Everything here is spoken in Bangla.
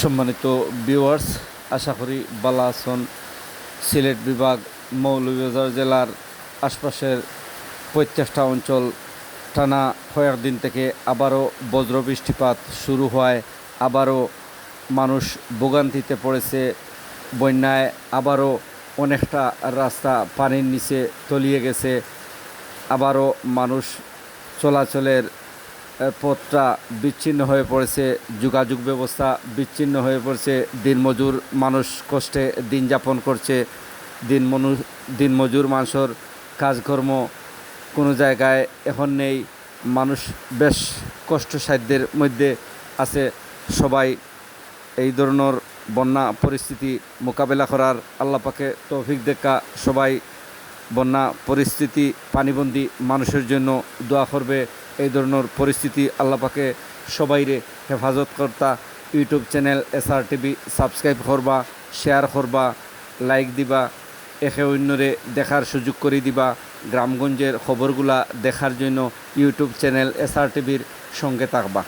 সম্মানিত ভিউয়ার্স আশা করি বালা আসন সিলেট বিভাগ মৌলভীবাজার জেলার আশপাশের প্রত্যেকটা অঞ্চল। টানা কয়েকদিন থেকে আবারও বজ্র বৃষ্টিপাত শুরু হয়, আবারও মানুষ ভোগান্তিতে পড়েছে। বন্যায় আবারও অনেকটা রাস্তা পানির নিচে তলিয়ে গেছে। আবারও মানুষ চলাচলের পথটা বিচ্ছিন্ন হয়ে পড়েছে, যোগাযোগ ব্যবস্থা বিচ্ছিন্ন হয়ে পড়েছে দিনমজুর মানুষ কষ্টে দিন যাপন করছে, দিন মনু দিনমজুর মানুষের কাজকর্ম কোনো জায়গায় এখন নেই, মানুষ বেশ কষ্টসাধ্যের মধ্যে আছে, সবাই এই ধরনের বন্যা পরিস্থিতি মোকাবেলা করার আল্লাপাকে তৌফিক দেখা সবাই বন্যা পরিস্থিতি, পানিবন্দী মানুষের জন্য দোয়া করবে। এই ধরনের পরিস্থিতি আল্লাপাকে সবাইরে হেফাজত করতা। YouTube channel S R TV, subscribe করবা, শেয়ার করবা, লাইক দিবা, একে অন্যরে দেখার সুযোগ করে দিবা। গ্রামগঞ্জের খবরগুলা দেখার জন্য ইউটিউব চ্যানেল এস আর টিভির সঙ্গে থাকবা।